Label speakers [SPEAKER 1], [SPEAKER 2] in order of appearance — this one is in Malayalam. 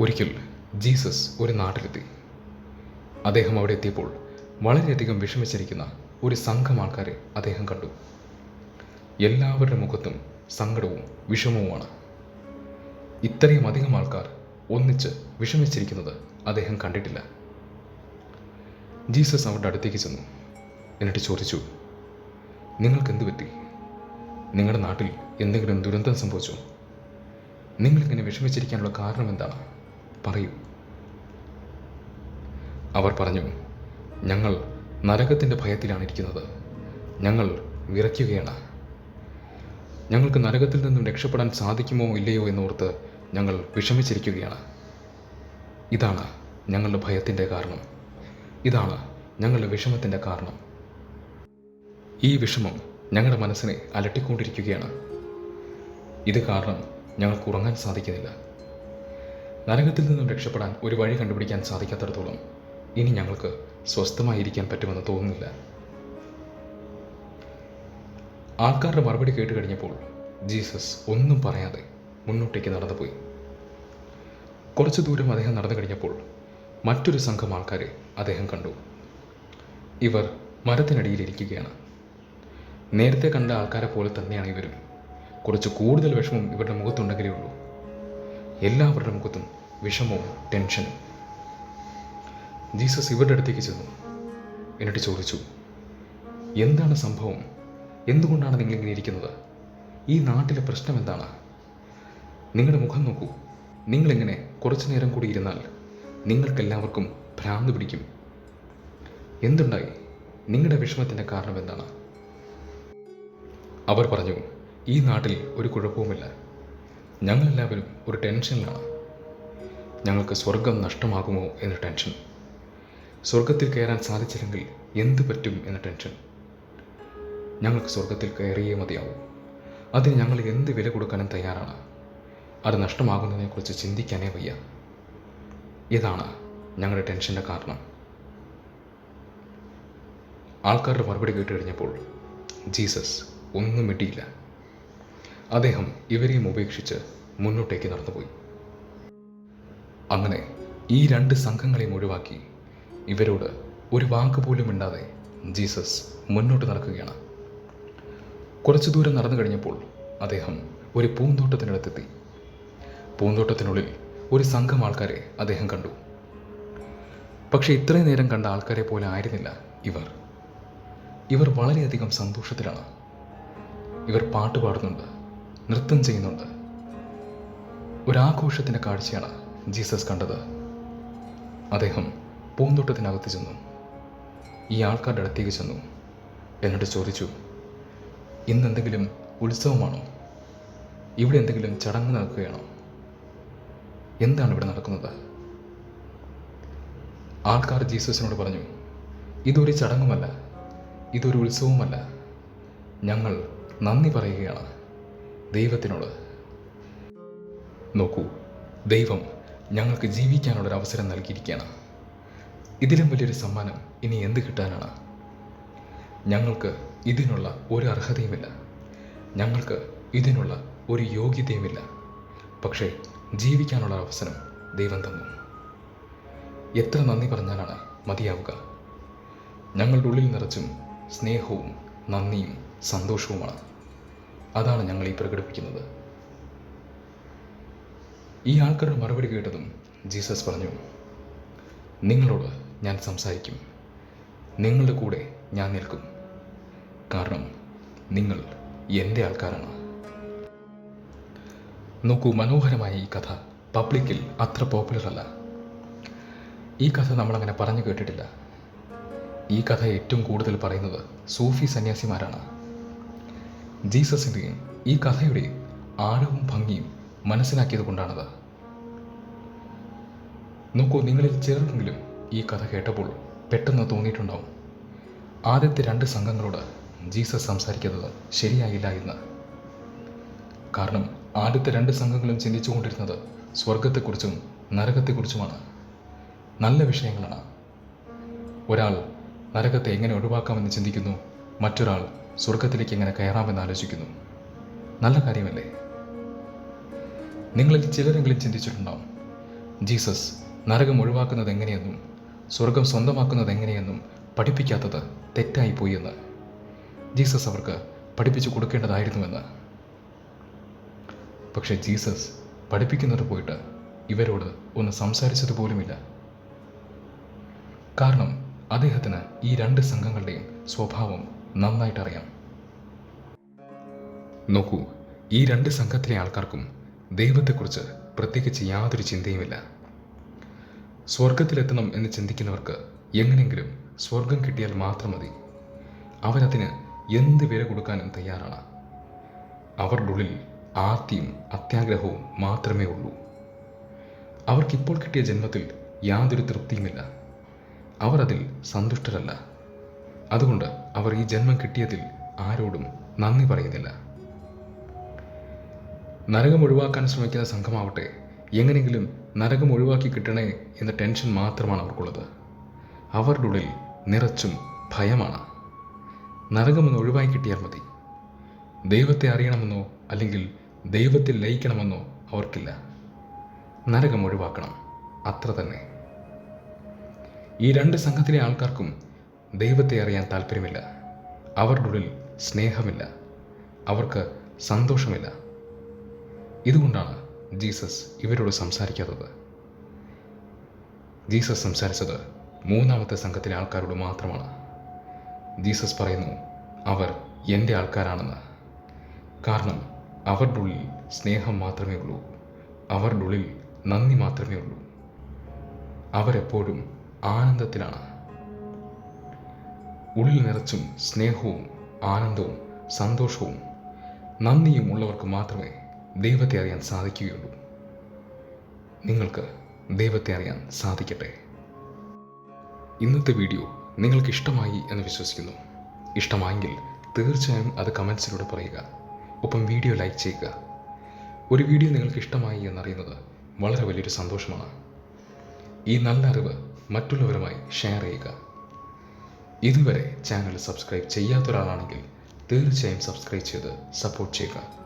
[SPEAKER 1] ഒരിക്കൽ ജീസസ് ഒരു നാട്ടിലെത്തി. അദ്ദേഹം അവിടെ എത്തിയപ്പോൾ വളരെയധികം വിഷമിച്ചിരിക്കുന്ന ഒരു സംഘം ആൾക്കാരെ അദ്ദേഹം കണ്ടു. എല്ലാവരുടെ മുഖത്തും സങ്കടവും വിഷമവുമാണ്. ഇത്രയും അധികം ആൾക്കാർ ഒന്നിച്ച് വിഷമിച്ചിരിക്കുന്നത് അദ്ദേഹം കണ്ടിട്ടില്ല. ജീസസ് അവരുടെ അടുത്തേക്ക് ചെന്നു. എന്നിട്ട് ചോദിച്ചു നിങ്ങൾക്ക് എന്ത് പറ്റി? നിങ്ങളുടെ നാട്ടിൽ എന്തെങ്കിലും ദുരന്തം സംഭവിച്ചോ? നിങ്ങളിങ്ങനെ വിഷമിച്ചിരിക്കാനുള്ള കാരണം എന്താണ്? പറയൂ. അവർ പറഞ്ഞു ഞങ്ങൾ നരകത്തിന്റെ ഭയത്തിലാണ് ഇരിക്കുന്നത്. ഞങ്ങൾ വിറയ്ക്കുകയാണ്. ഞങ്ങൾക്ക് നരകത്തിൽ നിന്നും രക്ഷപ്പെടാൻ സാധിക്കുമോ ഇല്ലയോ എന്നോർത്ത് ഞങ്ങൾ വിഷമിച്ചിരിക്കുകയാണ്. ഇതാണ് ഞങ്ങളുടെ ഭയത്തിന്റെ കാരണം. ഇതാണ് ഞങ്ങളുടെ വിഷമത്തിന്റെ കാരണം. ഈ വിഷമം ഞങ്ങളുടെ മനസ്സിനെ അലട്ടിക്കൊണ്ടിരിക്കുകയാണ്. ഇത് കാരണം ഞങ്ങൾക്ക് ഉറങ്ങാൻ സാധിക്കുന്നില്ല. നരകത്തിൽ നിന്നും രക്ഷപ്പെടാൻ ഒരു വഴി കണ്ടുപിടിക്കാൻ സാധിക്കാത്തിടത്തോളം ഇനി ഞങ്ങൾക്ക് സ്വസ്ഥമായിരിക്കാൻ പറ്റുമെന്ന് തോന്നുന്നില്ല. ആൾക്കാരുടെ മറുപടി കേട്ട് കഴിഞ്ഞപ്പോൾ ജീസസ് ഒന്നും പറയാതെ മുന്നോട്ടേക്ക് നടന്നുപോയി. കുറച്ച് ദൂരം അദ്ദേഹം നടന്നു കഴിഞ്ഞപ്പോൾ മറ്റൊരു സംഘം ആൾക്കാരെ അദ്ദേഹം കണ്ടു. ഇവർ മരത്തിനടിയിലിരിക്കുകയാണ് നേരത്തെ കണ്ട ആൾക്കാരെ പോലെ തന്നെയാണ് ഇവരും. കുറച്ച് കൂടുതൽ വിഷമം ഇവരുടെ മുഖത്തുണ്ടെങ്കിലേ ഉള്ളൂ. എല്ലാവരുടെ മുഖത്തും വിഷമവും ടെൻഷനും. ജീസസ് ഇവരുടെ അടുത്തേക്ക് ചെന്നു. എന്നിട്ട് ചോദിച്ചു എന്താണ് സംഭവം? എന്തുകൊണ്ടാണ് നിങ്ങൾ ഇങ്ങനെ ഇരിക്കുന്നത്? ഈ നാട്ടിലെ പ്രശ്നം എന്താണ്? നിങ്ങളുടെ മുഖം നോക്കൂ. നിങ്ങളിങ്ങനെ കുറച്ചു നേരം കൂടി ഇരുന്നാൽ നിങ്ങൾക്കെല്ലാവർക്കും ഭ്രാന്ത് പിടിക്കും. എന്തുണ്ടായി? നിങ്ങളുടെ വിഷമത്തിന്റെ കാരണം എന്താണ്? അവർ പറഞ്ഞു ഈ നാട്ടിൽ ഒരു കുഴപ്പവുമില്ല. ഞങ്ങളെല്ലാവരും ഒരു ടെൻഷനിലാണ്. ഞങ്ങൾക്ക് സ്വർഗം നഷ്ടമാകുമോ എന്ന ടെൻഷൻ. സ്വർഗത്തിൽ കയറാൻ സാധിച്ചില്ലെങ്കിൽ എന്ത് പറ്റും എന്ന ടെൻഷൻ. ഞങ്ങൾക്ക് സ്വർഗത്തിൽ കയറിയേ മതിയാവും. അതിന് ഞങ്ങൾ എന്ത് വില കൊടുക്കാനും തയ്യാറാണ്. അത് നഷ്ടമാകുന്നതിനെക്കുറിച്ച് ചിന്തിക്കാനേ വയ്യ. ഇതാണ് ഞങ്ങളുടെ ടെൻഷന്റെ കാരണം. ആൾക്കാരുടെ മറുപടി കേട്ട് കഴിഞ്ഞപ്പോൾ ജീസസ് ഒന്നും മിണ്ടിയില്ല. അദ്ദേഹം ഇവരെയും ഉപേക്ഷിച്ച് മുന്നോട്ടേക്ക് നടന്നുപോയി. അങ്ങനെ ഈ രണ്ട് സംഘങ്ങളെയും ഒഴിവാക്കി ഇവരോട് ഒരു വാക്ക് പോലും ഇണ്ടാതെ ജീസസ് മുന്നോട്ട് നടക്കുകയാണ്. കുറച്ചു ദൂരം നടന്നു കഴിഞ്ഞപ്പോൾ അദ്ദേഹം ഒരു പൂന്തോട്ടത്തിനടുത്തെത്തി. പൂന്തോട്ടത്തിനുള്ളിൽ ഒരു സംഘം ആൾക്കാരെ അദ്ദേഹം കണ്ടു. പക്ഷേ ഇത്രയും നേരം കണ്ട ആൾക്കാരെ പോലെ ആയിരുന്നില്ല ഇവർ. ഇവർ വളരെയധികം സന്തോഷത്തിലാണ്. ഇവർ പാട്ട് പാടുന്നുണ്ട്. നൃത്തം ചെയ്യുന്നുണ്ട്. ഒരാഘോഷത്തിന്റെ കാഴ്ചയാണ് ജീസസ് കണ്ടത്. അദ്ദേഹം പൂന്തോട്ടത്തിനകത്ത് ചെന്നു. ഈ ആൾക്കാരുടെ അടുത്തേക്ക് ചെന്നു. എന്നിട്ട് ചോദിച്ചു ഇന്നെന്തെങ്കിലും ഉത്സവമാണോ? ഇവിടെ എന്തെങ്കിലും ചടങ്ങ് നടക്കുകയാണോ? എന്താണ് ഇവിടെ നടക്കുന്നത്? ആൾക്കാർ ജീസസിനോട് പറഞ്ഞു ഇതൊരു ചടങ്ങുമല്ല ഇതൊരു ഉത്സവവുമല്ല. ഞങ്ങൾ നന്ദി പറയുകയാണ്. ദൈവത്തിനോട്. നോക്കൂ ദൈവം ഞങ്ങൾക്ക് ജീവിക്കാനുള്ളൊരു അവസരം നൽകിയിരിക്കുകയാണ്. ഇതിലും വലിയൊരു സമ്മാനം ഇനി എന്ത് കിട്ടാനാണ്? ഞങ്ങൾക്ക് ഇതിനുള്ള ഒരു അർഹതയുമില്ല. ഞങ്ങൾക്ക് ഇതിനുള്ള ഒരു യോഗ്യതയുമില്ല. പക്ഷേ ജീവിക്കാനുള്ള അവസരം ദൈവം തന്നു. എത്ര നന്ദി പറഞ്ഞാലാണ് മതിയാവുക. ഞങ്ങളുടെ ഉള്ളിൽ നിറച്ചും സ്നേഹവും നന്ദിയും സന്തോഷവുമാണ്. അതാണ് ഞങ്ങൾ ഈ പ്രകടിപ്പിക്കുന്നത്. ഈ ആൾക്കാരുടെ മറുപടി കേട്ടതും ജീസസ് പറഞ്ഞു നിങ്ങളോട് ഞാൻ സംസാരിക്കും. നിങ്ങളുടെ കൂടെ ഞാൻ നിൽക്കും. കാരണം നിങ്ങൾ എന്റെ ആൾക്കാരാണ്. നോക്കൂ മനോഹരമായ ഈ കഥ പബ്ലിക്കിൽ അത്ര പോപ്പുലർ അല്ല. ഈ കഥ നമ്മളങ്ങനെ പറഞ്ഞു കേട്ടിട്ടില്ല. ഈ കഥ ഏറ്റവും കൂടുതൽ പറയുന്നത് സൂഫി സന്യാസിമാരാണ്. ജീസസിന്റെയും ഈ കഥയുടെയും ആഴവും ഭംഗിയും മനസ്സിലാക്കിയത് കൊണ്ടാണത്. നോക്കൂ നിങ്ങളിൽ ചിലർക്കെങ്കിലും ഈ കഥ കേട്ടപ്പോൾ പെട്ടെന്ന് തോന്നിയിട്ടുണ്ടാവും. ആദ്യത്തെ രണ്ട് സംഘങ്ങളോട് ജീസസ് സംസാരിക്കുന്നത് ശരിയായില്ല എന്ന്. കാരണം ആദ്യത്തെ രണ്ട് സംഘങ്ങളും ചിന്തിച്ചുകൊണ്ടിരുന്നത് സ്വർഗത്തെക്കുറിച്ചും നരകത്തെക്കുറിച്ചുമാണ്. നല്ല വിഷയങ്ങളാണ്. ഒരാൾ നരകത്തെ എങ്ങനെ ഒഴിവാക്കാമെന്ന് ചിന്തിക്കുന്നു മറ്റൊരാൾ സ്വർഗത്തിലേക്ക് എങ്ങനെ കയറാമെന്ന് ആലോചിക്കുന്നു. നല്ല കാര്യമല്ലേ? നിങ്ങളിൽ ചിലരെങ്കിലും ചിന്തിച്ചിട്ടുണ്ടാവും. ജീസസ് നരകം ഒഴിവാക്കുന്നത് എങ്ങനെയെന്നും സ്വർഗം സ്വന്തമാക്കുന്നത് എങ്ങനെയെന്നും പഠിപ്പിക്കാത്തത് തെറ്റായിപ്പോയി എന്ന് ജീസസ് അവർക്ക് പഠിപ്പിച്ചു കൊടുക്കേണ്ടതായിരുന്നുവെന്ന്. പക്ഷേ ജീസസ് പഠിപ്പിക്കുന്നത് പോയിട്ട് ഇവരോട് ഒന്ന് സംസാരിച്ചത് പോലുമില്ല. കാരണം അദ്ദേഹത്തിന് ഈ രണ്ട് സംഘങ്ങളുടെയും സ്വഭാവം നന്നായിട്ട് അറിയാം നോക്കൂ ഈ രണ്ട് സംഘത്തിലെ ആൾക്കാർക്കും ദൈവത്തെക്കുറിച്ച് പ്രത്യേകിച്ച് യാതൊരു ചിന്തയുമില്ല. സ്വർഗത്തിലെത്തണം എന്ന് ചിന്തിക്കുന്നവർക്ക് എങ്ങനെയെങ്കിലും സ്വർഗം കിട്ടിയാൽ മാത്രം മതി. അവരതിന് എന്ത് വില കൊടുക്കാനും തയ്യാറാണ്. അവരുടെ ഉള്ളിൽ ആർത്തിയും അത്യാഗ്രഹവും മാത്രമേ ഉള്ളൂ. അവർക്കിപ്പോൾ കിട്ടിയ ജന്മത്തിൽ യാതൊരു തൃപ്തിയുമില്ല. അവർ അതിൽ സന്തുഷ്ടരല്ല. അതുകൊണ്ട് അവർ ഈ ജന്മം കിട്ടിയതിൽ ആരോടും നന്ദി പറയുന്നില്ല. നരകം ഒഴിവാക്കാൻ ശ്രമിക്കുന്ന സംഘമാവട്ടെ എങ്ങനെയെങ്കിലും നരകം ഒഴിവാക്കി കിട്ടണേ എന്ന ടെൻഷൻ മാത്രമാണ് അവർക്കുള്ളത്. അവരുടെ ഉള്ളിൽ നിറച്ചും ഭയമാണ്. നരകമൊന്ന് ഒഴിവായി കിട്ടിയാൽ മതി. ദൈവത്തെ അറിയണമെന്നോ അല്ലെങ്കിൽ ദൈവത്തിൽ ലയിക്കണമെന്നോ അവർക്കില്ല. നരകം ഒഴിവാക്കണം. അത്ര തന്നെ. ഈ രണ്ട് സംഘത്തിലെ ആൾക്കാർക്കും ദൈവത്തെ അറിയാൻ താല്പര്യമില്ല. അവരുടെ ഉള്ളിൽ സ്നേഹമില്ല. അവർക്ക് സന്തോഷമില്ല. ഇതുകൊണ്ടാണ് ജീസസ് ഇവരോട് സംസാരിക്കാത്തത്. ജീസസ് സംസാരിച്ചത് മൂന്നാമത്തെ സംഘത്തിലെ ആൾക്കാരോട് മാത്രമാണ്. ജീസസ് പറയുന്നു അവർ എന്റെ ആൾക്കാരാണെന്ന്. കാരണം അവരുടെ ഉള്ളിൽ സ്നേഹം മാത്രമേ ഉള്ളൂ. അവരുടെ ഉള്ളിൽ നന്ദി മാത്രമേ ഉള്ളൂ. അവരെപ്പോഴും ആനന്ദത്തിലാണ്. ഉള്ളിൽ നിറച്ചും സ്നേഹവും ആനന്ദവും സന്തോഷവും നന്ദിയും ഉള്ളവർക്ക് മാത്രമേ ദൈവത്തെ അറിയാൻ സാധിക്കുകയുള്ളൂ. നിങ്ങൾക്ക് ദൈവത്തെ അറിയാൻ സാധിക്കട്ടെ. ഇന്നത്തെ വീഡിയോ നിങ്ങൾക്ക് ഇഷ്ടമായി എന്ന് വിശ്വസിക്കുന്നു. ഇഷ്ടമായെങ്കിൽ തീർച്ചയായും അത് കമൻസിലൂടെ പറയുക. ഒപ്പം വീഡിയോ ലൈക്ക് ചെയ്യുക. ഒരു വീഡിയോ നിങ്ങൾക്ക് ഇഷ്ടമായി എന്നറിയുന്നത് വളരെ വലിയൊരു സന്തോഷമാണ്. ഈ നല്ല അറിവ് മറ്റുള്ളവരുമായി ഷെയർ ചെയ്യുക. ഇതുവരെ ചാനൽ സബ്സ്ക്രൈബ് ചെയ്യാത്ത ഒരാളാണെങ്കിൽ തീർച്ചയായും സബ്സ്ക്രൈബ് ചെയ്ത് സപ്പോർട്ട് ചെയ്യുക.